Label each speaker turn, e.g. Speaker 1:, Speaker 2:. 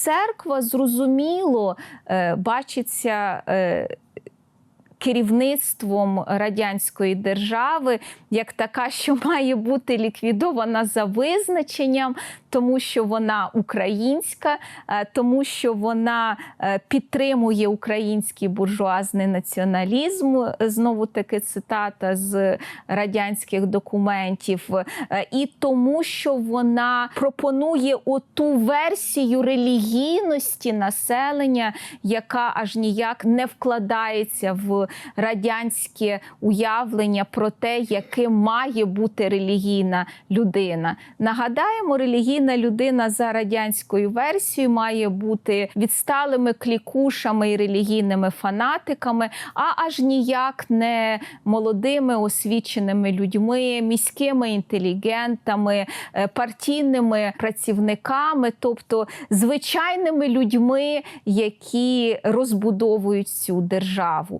Speaker 1: церква зрозуміло е, бачиться. Керівництвом радянської держави як така, що має бути ліквідована за визначенням, тому що вона українська, е, тому що вона е, підтримує український буржуазний націоналізм. Знову таки цитата з радянських документів, е, і тому, що вона пропонує оту версію релігійності населення, яка аж ніяк не вкладається в радянське уявлення про те, яким має бути релігійна людина. Нагадаємо, релігійна людина за радянською версією має бути відсталими клікушами і релігійними фанатиками, а аж ніяк не молодими освіченими людьми, міськими інтелігентами, е, партійними працівниками, тобто звичайними людьми, які розбудовують цю державу.